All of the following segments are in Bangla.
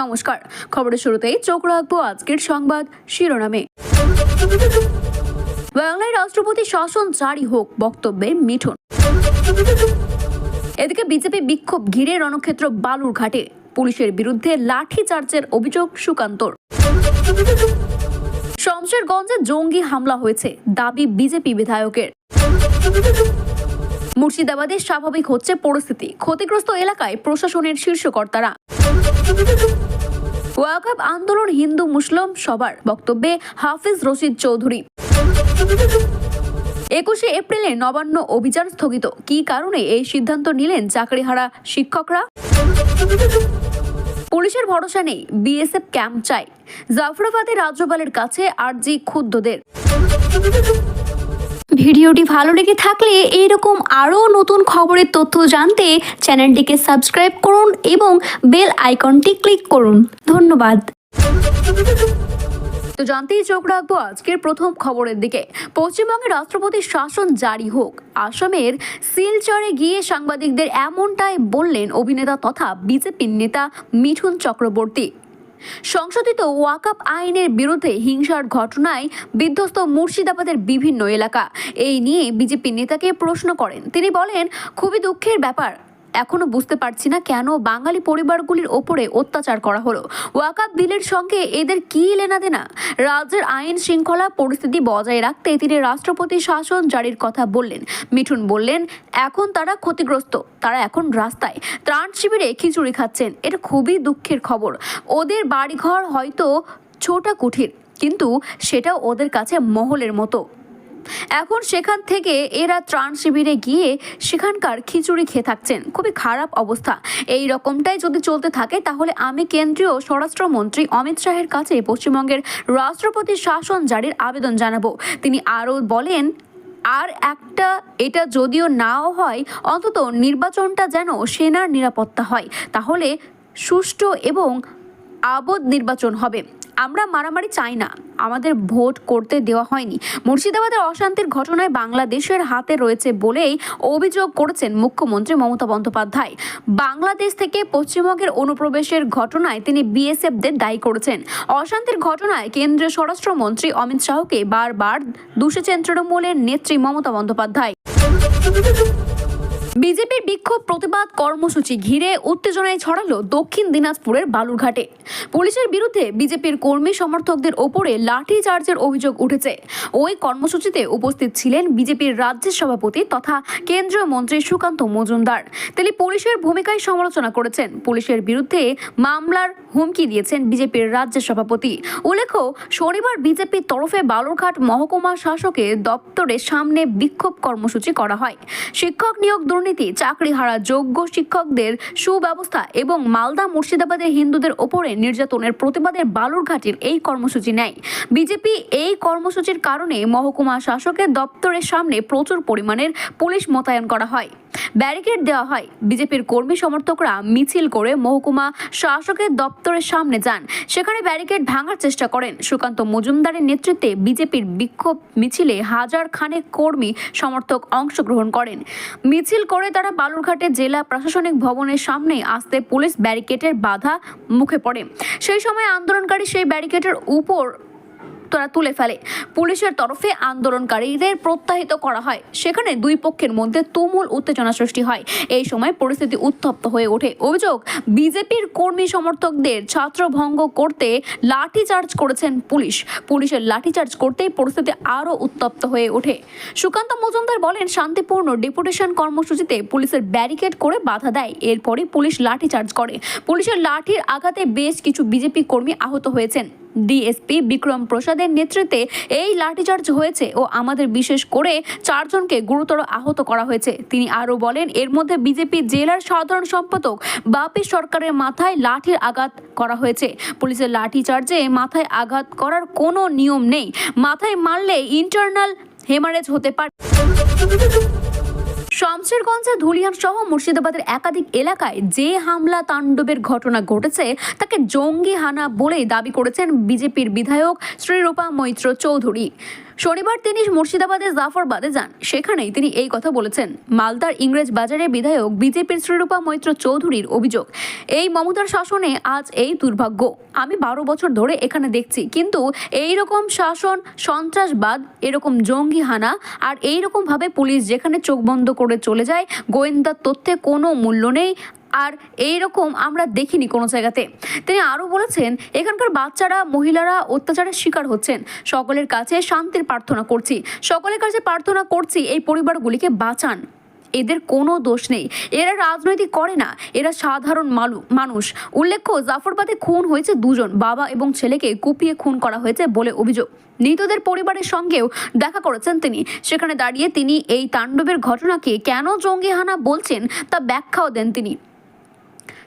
নমস্কার। খবরের শুরুতেই চোখ রাখব আজকের সংবাদ শিরোনামে। বাংলায় রাষ্ট্রপতি শাসন জারি হোক, বক্তব্যে মিঠুন। এদিকে বিজেপি বিক্ষোভ ঘিরে রণক্ষেত্র বালুরঘাটে পুলিশের বিরুদ্ধে লাঠি চার্জের অভিযোগ সুকান্তর। শমশেরগঞ্জে জঙ্গি হামলা হয়েছে, দাবি বিজেপি বিধায়কের। মুর্শিদাবাদে স্বাভাবিক হচ্ছে পরিস্থিতি। ক্ষতিগ্রস্ত এলাকায় প্রশাসনের শীর্ষকর্তারা। ওয়াকাব আন্দোলন হিন্দু মুসলিম সবার বক্তব্যে হাফিজ রশিদ চৌধুরী। একুশে এপ্রিলে নবান্ন অভিযান স্থগিত। কি কারণে এই সিদ্ধান্ত নিলেন চাকরিহারা শিক্ষকরা? পুলিশের ভরসা নেই, বিএসএফ ক্যাম্প চাই জাফরাবাদে রাজ্যপালের কাছে আরজি ক্ষুব্ধদের। ভিডিওটি ভালো লেগে থাকলে এইরকম আরও নতুন খবরের তথ্য জানতে চ্যানেলটিকে সাবস্ক্রাইব করুন এবং বেল আইকনটি ক্লিক করুন। ধন্যবাদ। তো জানতেই চোখ রাখব আজকের প্রথম খবরের দিকে। পশ্চিমবঙ্গের রাষ্ট্রপতির শাসন জারি হোক, আসামের শিলচরে গিয়ে সাংবাদিকদের এমনটাই বললেন অভিনেতা তথা বিজেপির নেতা মিঠুন চক্রবর্তী। সংশোধিত ওয়াকআপ আইনের বিরুদ্ধে হিংসার ঘটনায় বিধ্বস্ত মুর্শিদাবাদের বিভিন্ন এলাকা। এই নিয়ে বিজেপি নেতাকে প্রশ্ন করেন। তিনি বলেন, খুবই দুঃখের ব্যাপার এখনও বুঝতে পারছি না কেন বাঙালি পরিবারগুলির ওপরে অত্যাচার করা হলো। ওয়াকাপ বিলের সঙ্গে এদের কি লেনাদেনা রাজ্যের আইন শৃঙ্খলা পরিস্থিতি বজায় রাখতে তিনি রাষ্ট্রপতি শাসন জারির কথা বললেন। মিঠুন বললেন, এখন তারা ক্ষতিগ্রস্ত, তারা এখন রাস্তায়। ত্রাণ শিবিরে খিচুড়ি খাচ্ছেন, এটা খুবই দুঃখের খবর। ওদের বাড়িঘর হয়তো ছোটা কুঠির, কিন্তু সেটাও ওদের কাছে মহলের মতো। এখন সেখান থেকে এরা ত্রাণ শিবিরে গিয়ে সেখানকার খিচুড়ি খেয়ে থাকছেন। খুবই খারাপ অবস্থা। এই রকমটাই যদি চলতে থাকে, তাহলে আমি কেন্দ্রীয় স্বরাষ্ট্রমন্ত্রী অমিত শাহের কাছে পশ্চিমবঙ্গের রাষ্ট্রপতি শাসন জারির আবেদন জানাব। তিনি আরও বলেন, আর একটা এটা যদিও নাও হয়, অন্তত নির্বাচনটা যেন সেনার নিরাপত্তা হয়। তাহলে সুষ্ঠু এবং আবদ নির্বাচন হবে। আমরা মারামারি চাই না। আমাদের ভোট করতে দেওয়া হয়নি। মুর্শিদাবাদের অশান্তির ঘটনায় বাংলাদেশের হাতে রয়েছে বলেই অভিযোগ করেছেন মুখ্যমন্ত্রী মমতা বন্দ্যোপাধ্যায়। বাংলাদেশ থেকে পশ্চিমবঙ্গের অনুপ্রবেশের ঘটনায় তিনি বিএসএফদের দায়ী করেছেন। অশান্তির ঘটনায় কেন্দ্রীয় স্বরাষ্ট্রমন্ত্রী অমিত শাহকে বারবার দূষেছেন তৃণমূলের নেত্রী মমতা বন্দ্যোপাধ্যায়। বিজেপির বিক্ষোভ প্রতিবাদ কর্মসূচি ঘিরে উত্তেজনায় ছড়ালো দক্ষিণ দিনাজপুরের বালুরঘাটে। পুলিশের বিরুদ্ধে বিজেপির কর্মী সমর্থকদের ওপরে লাঠি চার্জের অভিযোগ উঠেছে। ওই কর্মসূচিতে উপস্থিত ছিলেন বিজেপির রাজ্যের সভাপতি তথা কেন্দ্রীয় মন্ত্রী সুকান্ত মজুমদার। তিনি পুলিশের ভূমিকায় সমালোচনা করেছেন। পুলিশের বিরুদ্ধে মামলার হুমকি দিয়েছেন বিজেপির রাজ্যের সভাপতি। উল্লেখ্য, শনিবার বিজেপির তরফে বালুরঘাট মহকুমা শাসকের দপ্তরের সামনে বিক্ষোভ কর্মসূচি করা হয়। শিক্ষক নিয়োগ দুর্নীতি চাকরিহারা যোগ্য শিক্ষকদের সুব্যবস্থা এবং মালদা মুর্শিদাবাদের হিন্দুদের ওপরে নির্যাতনের প্রতিবাদের বালুরঘাটের এই কর্মসূচি নেয়। বিজেপি এই কর্মসূচির কারণে মহকুমা শাসকের দপ্তরের সামনে প্রচুর পরিমাণের পুলিশ মোতায়েন করা হয়। ব্যারিকেড দেওয়া হয়। বিজেপির কর্মী সমর্থকরা মিছিল করে মহকুমা শাসকের দপ্তরের সামনে যান। সেখানে ব্যারিকেড ভাঙার চেষ্টা করেন। সুকান্ত মজুমদারের নেতৃত্বে বিজেপির বিক্ষোভ মিছিলে হাজার খানেক কর্মী সমর্থক অংশগ্রহণ করেন। মিছিল করে তারা বালুরঘাটে জেলা প্রশাসনিক ভবনের সামনে আসতে পুলিশ ব্যারিকেডের বাধা মুখে পড়ে। সেই সময় আন্দোলনকারী সেই ব্যারিকেডের উপর তারা তুলে ফেলে। পুলিশের তরফে আন্দোলনকারীদের প্রত্যাহিত করা হয়। সেখানে দুই পক্ষের মধ্যে তুমুল উত্তেজনা সৃষ্টি হয়। এই সময় পরিস্থিতি উত্তপ্ত হয়ে ওঠে। অভিযোগ, বিজেপির কর্মী সমর্থকদের ছাত্রভঙ্গ করতে লাঠিচার্জ করেছেন পুলিশ। পুলিশের লাঠিচার্জ করতেই পরিস্থিতি আরও উত্তপ্ত হয়ে ওঠে। সুকান্ত মজুমদার বলেন, শান্তিপূর্ণ ডেপুটেশন কর্মসূচিতে পুলিশের ব্যারিকেড করে বাধা দেয়। এরপরই পুলিশ লাঠিচার্জ করে। পুলিশের লাঠির আঘাতে বেশ কিছু বিজেপি কর্মী আহত হয়েছেন। ডিএসপি বিক্রম প্রসাদের নেতৃত্বে এই লাঠিচার্জ হয়েছে ও আমাদের বিশেষ করে চারজনকে গুরুতর আহত করা হয়েছে। তিনি আরও বলেন, এর মধ্যে বিজেপি জেলার সাধারণ সম্পাদক বাপি সরকারের মাথায় লাঠির আঘাত করা হয়েছে। পুলিশের লাঠিচার্জে মাথায় আঘাত করার কোনো নিয়ম নেই। মাথায় মারলে ইন্টারনাল হেমারেজ হতে পারে। শমশেরগঞ্জে ধুলিয়ান সহ মুর্শিদাবাদের একাধিক এলাকায় যে হামলা তাণ্ডবের ঘটনা ঘটেছে, তাকে জঙ্গি হানা বলেই দাবি করেছেন বিজেপির বিধায়ক শ্রীরূপা মৈত্র চৌধুরী। শনিবার তিনি মুর্শিদাবাদের জাফরবাদে যান। সেখানেই তিনি এই কথা বলেছেন। মালদার ইংরেজ বাজারের বিধায়ক বিজেপির শ্রীরূপা মৈত্র চৌধুরীর অভিযোগ, এই মমতার শাসনে আজ এই দুর্ভাগ্য। আমি বারো বছর ধরে এখানে দেখছি। কিন্তু এই রকম শাসন, সন্ত্রাসবাদ, এরকম জঙ্গি হানা আর এই রকম ভাবে পুলিশ যেখানে চোখ বন্ধ করে চলে যায় গোয়েন্দার তথ্যে কোনো মূল্য নেই। আর এই রকম আমরা দেখিনি কোনো জায়গাতে। তিনি আরও বলেছেন, এখানকার বাচ্চারা, মহিলারা অত্যাচারের শিকার হচ্ছেন। সকলের কাছে শান্তির প্রার্থনা করছি। সকলের কাছে প্রার্থনা করছি এই পরিবারগুলিকে বাঁচান। এদের কোনো দোষ নেই। এরা রাজনৈতিক করে না। এরা সাধারণ মানুষ। উল্লেখ্য, জাফরবাদে খুন হয়েছে দুজন, বাবা এবং ছেলেকে কুপিয়ে খুন করা হয়েছে বলে অভিযোগ। নিহতদের পরিবারের সঙ্গেও দেখা করেছেন তিনি। সেখানে দাঁড়িয়ে তিনি এই তাণ্ডবের ঘটনাকে কেন জঙ্গি হানা বলছেন তা ব্যাখ্যাও দেন তিনি।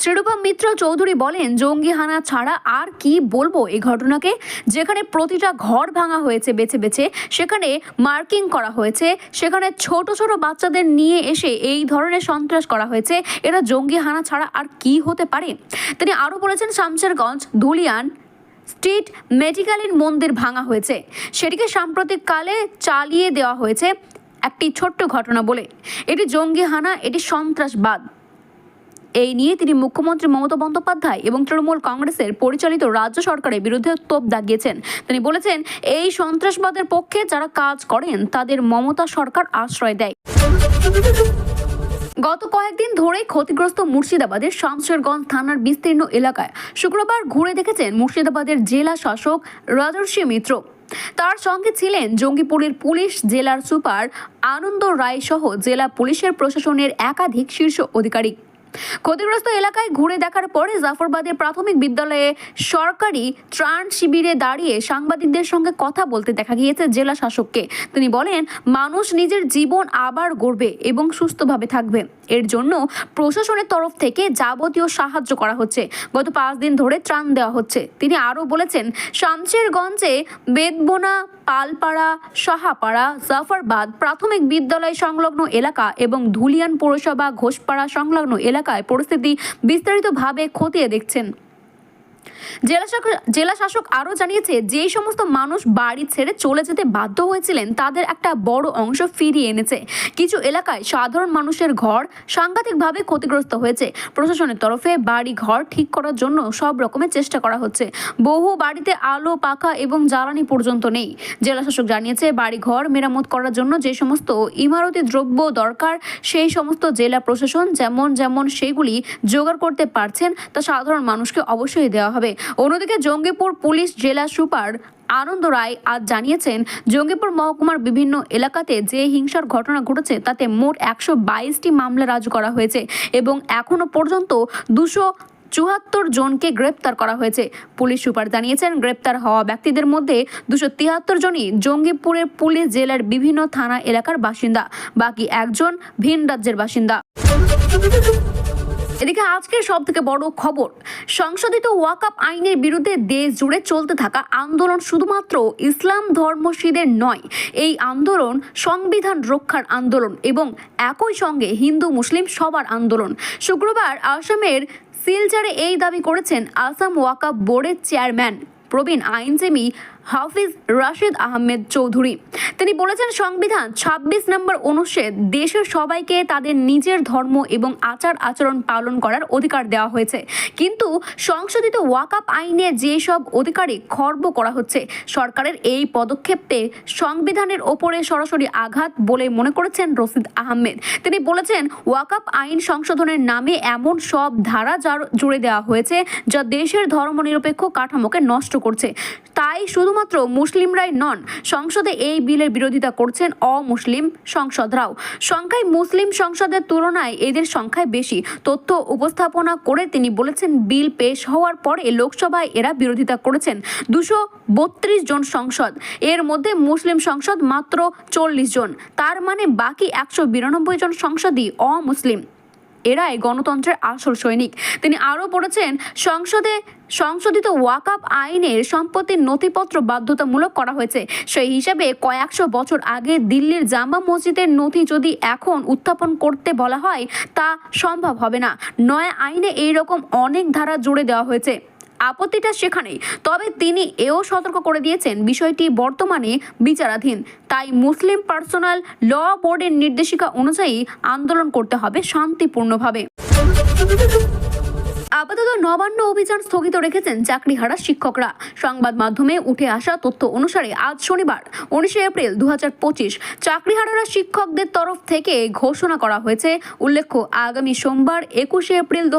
শ্রীরূপা মিত্র চৌধুরী বলেন, জঙ্গি হানা ছাড়া আর কি বলব এই ঘটনাকে? যেখানে প্রতিটা ঘর ভাঙা হয়েছে বেছে বেছে, সেখানে মার্কিং করা হয়েছে, সেখানে ছোট ছোট বাচ্চাদের নিয়ে এসে এই ধরনের সন্ত্রাস করা হয়েছে। এরা জঙ্গি হানা ছাড়া আর কি হতে পারে? তিনি আরও বলেছেন, শামশেরগঞ্জ, ধুলিয়ান স্ট্রিট মেডিকেলের মন্দির ভাঙা হয়েছে। সেটিকে সাম্প্রতিককালে চালিয়ে দেওয়া হয়েছে একটি ছোট্ট ঘটনা বলে। এটি জঙ্গি হানা, এটি সন্ত্রাসবাদ। এই নিয়ে তিনি মুখ্যমন্ত্রী মমতা বন্দ্যোপাধ্যায় এবং তৃণমূল কংগ্রেসের পরিচালিত রাজ্য সরকারের বিরুদ্ধে তোপ দাগিয়েছেন। তিনি বলেছেন, এই সন্ত্রাসবাদের পক্ষে যারা কাজ করেন, তাদের মমতা সরকার আশ্রয় দেয়। গত কয়েকদিন ধরে ক্ষতিগ্রস্ত মুর্শিদাবাদের শামশেরগঞ্জ থানার বিস্তীর্ণ এলাকায় শুক্রবার ঘুরে দেখেছেন মুর্শিদাবাদের জেলা শাসক রাজর্ষি মিত্র। তার সঙ্গে ছিলেন জঙ্গিপুরের পুলিশ জেলার সুপার আনন্দ রায় সহ জেলা পুলিশের প্রশাসনের একাধিক শীর্ষ আধিকারিক ক্ষতিগ্রস্ত এলাকায় ঘুরে দেখার পরে জাফরবাদের প্রাথমিক বিদ্যালয়ে সরকারি ত্রাণ শিবিরে দাঁড়িয়ে সাংবাদিকদের সঙ্গে কথা বলতে দেখা গিয়েছে জেলা শাসককে। তিনি বলেন, মানুষ নিজের জীবন আবার গড়বে এবং সুস্থভাবে থাকবে। এর জন্য প্রশাসনের তরফ থেকে যাবতীয় সাহায্য করা হচ্ছে। গত পাঁচ দিন ধরে ত্রাণ দেওয়া হচ্ছে। তিনি আরও বলেছেন, শামশেরগঞ্জে বেদবোনা পালপাড়া সাহাপাড়া, জাফরবাদ প্রাথমিক বিদ্যালয় সংলগ্ন এলাকা এবং ধুলিয়ান পৌরসভা, ঘোষপাড়া সংলগ্ন এলাকায় পরিস্থিতি বিস্তারিতভাবে খতিয়ে দেখছেন। জেলা শাসক আরও জানিয়েছে যে সমস্ত মানুষ বাড়ি ছেড়ে চলে যেতে বাধ্য হয়েছিলেন, তাদের একটা বড় অংশ ফিরিয়ে এনেছে। কিছু এলাকায় সাধারণ মানুষের ঘর সাংঘাতিকভাবে ক্ষতিগ্রস্ত হয়েছে। প্রশাসনের তরফে বাড়ি ঘর ঠিক করার জন্য সব রকমের চেষ্টা করা হচ্ছে। বহু বাড়িতে আলো, পাখা এবং জ্বালানি পর্যন্ত নেই। জেলা শাসক জানিয়েছে, বাড়ি ঘর মেরামত করার জন্য যে সমস্ত ইমারতি দ্রব্য দরকার, সেই সমস্ত জেলা প্রশাসন যেমন যেমন সেগুলি জোগাড় করতে পারছেন, তা সাধারণ মানুষকে অবশ্যই দেওয়া হবে। অন্যদিকে জঙ্গিপুর পুলিশ জেলা সুপার আনন্দ রায় আজ জানিয়েছেন, জঙ্গিপুর মহকুমার বিভিন্ন এলাকাতে যে হিংসার ঘটনা ঘটেছে, তাতে মোট একশো বাইশটি মামলা রাজু করা হয়েছে এবং এখনও পর্যন্ত দুশো চুয়াত্তর জনকে গ্রেপ্তার করা হয়েছে। পুলিশ সুপার জানিয়েছেন, গ্রেপ্তার হওয়া ব্যক্তিদের মধ্যে দুশো তিয়াত্তর জনই জঙ্গিপুরের পুলিশ জেলার বিভিন্ন থানা এলাকার বাসিন্দা। বাকি একজন ভিন রাজ্যের বাসিন্দা। এদিকে আজকের সব থেকে বড় খবর, সংশোধিত ওয়াকআপ আইনের বিরুদ্ধে দেশ জুড়ে চলতে থাকা আন্দোলন শুধুমাত্র ইসলাম ধর্মশীদের নয়, এই আন্দোলন সংবিধান রক্ষার আন্দোলন এবং একই সঙ্গে হিন্দু মুসলিম সবার আন্দোলন। শুক্রবার আসামের সিলচারে এই দাবি করেছেন আসাম ওয়াকআপ বোর্ডের চেয়ারম্যান প্রবীণ আইনজীবী হাফিজ রাশিদ আহমেদ চৌধুরী। তিনি বলেছেন, সংবিধান ২৬ নম্বর অনুচ্ছেদ দেশের সবাইকে তাদের নিজের ধর্ম এবং আচার আচরণ পালন করার অধিকার দেওয়া হয়েছে। কিন্তু সংশোধিত ওয়াকআপ আইনে যেসব অধিকারে খর্ব করা হচ্ছে, সরকারের এই পদক্ষেপে সংবিধানের ওপরে সরাসরি আঘাত বলে মনে করেছেন রশিদ আহমেদ। তিনি বলেছেন, ওয়াকআপ আইন সংশোধনের নামে এমন সব ধারা জুড়ে দেওয়া হয়েছে, যা দেশের ধর্মনিরপেক্ষ কাঠামোকে নষ্ট করছে। তাই শুধুমাত্র মুসলিমরাই নন, সংসদে এই বিলের বিরোধিতা করছেন অমুসলিম সংসদরাও। সংখ্যায় মুসলিম সংসদের তুলনায় এদের সংখ্যায় বেশি। তথ্য উপস্থাপনা করে তিনি বলেছেন, বিল পেশ হওয়ার পরে লোকসভায় এরা বিরোধিতা করেছেন। দুশো বত্রিশ জন সংসদ, এর মধ্যে মুসলিম সংসদ মাত্র চল্লিশ জন। তার মানে বাকি একশো বিরানব্বই জন সংসদই অমুসলিম। এরাই গণতন্ত্রের আসল সৈনিক। তিনি আরও বলেছেন, সংসদে, সংশোধিত ওয়াকআপ আইনের সম্পত্তির নথিপত্র বাধ্যতামূলক করা হয়েছে। সেই হিসাবে কয়েকশো বছর আগে দিল্লির জামা মসজিদের নথি যদি এখন উত্থাপন করতে বলা হয়, তা সম্ভব হবে না। নয়া আইনে এই রকম অনেক ধারা জুড়ে দেওয়া হয়েছে। আপত্তিটা সেখানেই। তবে তিনি এও সতর্ক করে দিয়েছেন, বিষয়টি বর্তমানে বিচারাধীন। তাই মুসলিম পার্সোনাল ল বোর্ডের নির্দেশিকা অনুযায়ী আন্দোলন করতে হবে শান্তিপূর্ণভাবে। আপাতত নবান্ন অভিযান স্থগিত রেখেছেন চাকরিহারা শিক্ষকরা। সংবাদ মাধ্যমে উঠে আসা তথ্য অনুসারে আজ শনিবার, উনিশে এপ্রিল দু চাকরিহারারা শিক্ষকদের তরফ থেকে ঘোষণা করা হয়েছে। উল্লেখ্য, আগামী সোমবার একুশে এপ্রিল দু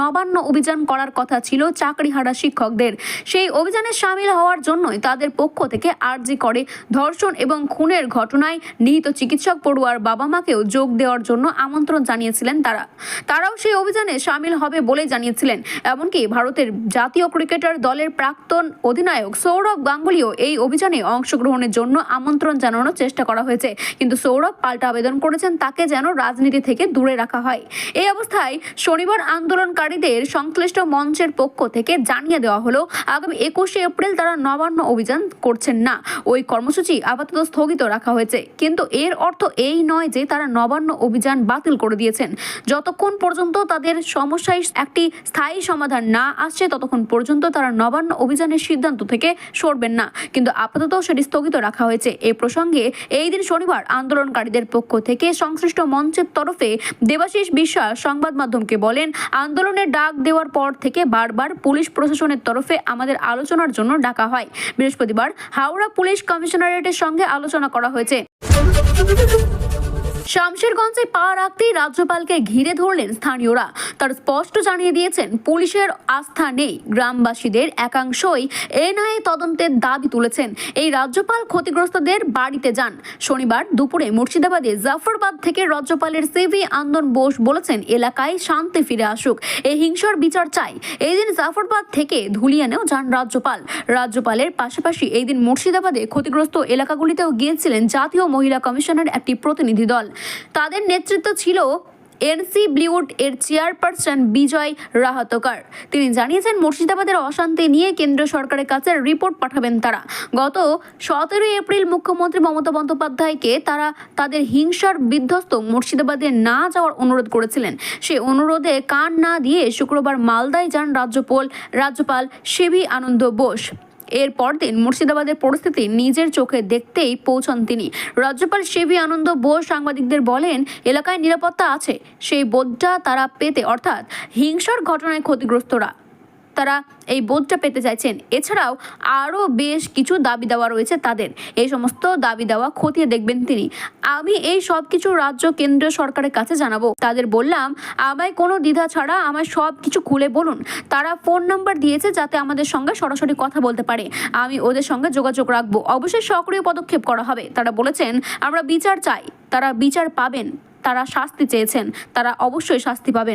নবান্ন অভিযান করার কথা ছিল চাকরিহারা শিক্ষকদের। সেই অভিযানে সামিল হওয়ার জন্যই তাদের পক্ষ থেকে আর্জি করে ধর্ষণ এবং খুনের ঘটনায় নিহিত চিকিৎসক পড়ুয়ার বাবা মাকেও যোগ দেওয়ার জন্য আমন্ত্রণ জানিয়েছিলেন তারা। তারাও সেই অভিযানে সামিল হবে বলে জানিয়েছিলেন। এমনকি ভারতের জাতীয় ক্রিকেটার দলের প্রাক্তন অধিনায়ক সৌরভ গাঙ্গুলিও এই অভিযানে অংশগ্রহণের জন্য আমন্ত্রণ জানানোর চেষ্টা করা হয়েছে। কিন্তু সৌরভ পাল্টা আবেদন করেছেন তাকে যেন রাজনীতি থেকে দূরে রাখা হয়। এই অবস্থায় শনিবার আন্দোলনকারীদের সংশ্লিষ্ট মঞ্চের পক্ষ থেকে জানিয়ে দেওয়া হলো, আগামী একুশে এপ্রিল তারা নবান্ন অভিযান করছেন না। ওই কর্মসূচি আপাতত স্থগিত রাখা হয়েছে। কিন্তু এর অর্থ এই নয় যে তারা নবান্ন অভিযান বাতিল করে দিয়েছেন। যতক্ষণ পর্যন্ত তাদের সমস্যায় একটি স্থায়ী সমাধান না আসছে, ততক্ষণ পর্যন্ত তারা নবান্ন অভিযানের সিদ্ধান্ত থেকে সরবেন না। কিন্তু আপাতত সেটি স্থগিত রাখা হয়েছে। এই প্রসঙ্গে এই দিন শনিবার আন্দোলনকারীদের পক্ষ থেকে সংশ্লিষ্ট মঞ্চের তরফে দেবাশিস বিশ্বাস সংবাদ মাধ্যমকে বলেন, আন্দোলনের ডাক দেওয়ার পর থেকে বারবার পুলিশ প্রশাসনের তরফে আমাদের আলোচনার জন্য ডাকা হয়। বৃহস্পতিবার হাওড়া পুলিশ কমিশনারেটের সঙ্গে আলোচনা করা হয়েছে। শামশেরগঞ্জে পা রাখতেই রাজ্যপালকে ঘিরে ধরলেন স্থানীয়রা। তার স্পষ্ট জানিয়ে দিয়েছেন, পুলিশের আস্থা নেই। গ্রামবাসীদের একাংশই এনআইএ তদন্তের দাবি তুলেছেন। এই রাজ্যপাল ক্ষতিগ্রস্তদের বাড়িতে যান। শনিবার দুপুরে মুর্শিদাবাদে জাফরবাদ থেকে রাজ্যপালের সিভি আন্দন বোস বলেছেন, এলাকায় শান্তি ফিরে আসুক। এই হিংসার বিচার চাই। এই দিন জাফরবাদ থেকে ধুলিয়ানেও যান রাজ্যপাল। রাজ্যপালের পাশাপাশি এই দিন মুর্শিদাবাদে ক্ষতিগ্রস্ত এলাকাগুলিতেও গিয়েছিলেন জাতীয় মহিলা কমিশনের একটি প্রতিনিধি দল। তাদের নেতৃত্ব ছিল এনসি ব্লিউড এর চেয়ারপারসন বিজয় রাহাতকার। তিনি জানিয়েছেন, মুর্শিদাবাদের অশান্তি নিয়ে কেন্দ্র সরকারের কাছে রিপোর্ট পাঠাবেন তারা। গত সতেরোই এপ্রিল মুখ্যমন্ত্রী মমতা বন্দ্যোপাধ্যায়কে তারা তাদের হিংসার বিধ্বস্ত মুর্শিদাবাদে না যাওয়ার অনুরোধ করেছিলেন। সে অনুরোধে কান না দিয়ে শুক্রবার মালদায় যান রাজ্যপাল রাজ্যপাল শিবি আনন্দ বোস। এর দিন মুর্শিদাবাদের পরিস্থিতি নিজের চোখে দেখতেই পৌঁছন তিনি। রাজ্যপাল শিবি আনন্দ বোস সাংবাদিকদের বলেন, এলাকায় নিরাপত্তা আছে, সেই বোধটা তারা পেতে, অর্থাৎ হিংসার ঘটনায় ক্ষতিগ্রস্তরা। তারা এই বোধটা পেতে চাইছেন। এছাড়াও আরও বেশ কিছু দাবি দেওয়া রয়েছে তাদের। এই সমস্ত দাবি দেওয়া খতিয়ে দেখবেন তিনি। আমি এই সব কিছু রাজ্য কেন্দ্রীয় সরকারের কাছে জানাব। তাদের বললাম, আমায় কোনো দ্বিধা ছাড়া আমায় সব কিছু খুলে বলুন। তারা ফোন নাম্বার দিয়েছে যাতে আমাদের সঙ্গে সরাসরি কথা বলতে পারে। আমি ওদের সঙ্গে যোগাযোগ রাখব। অবশ্যই সক্রিয় পদক্ষেপ করা হবে। তারা বলেছেন, আমরা বিচার চাই। তারা বিচার পাবেন। তারা শাস্তি চেয়েছেন। তারা অবশ্যই শাস্তি পাবেন।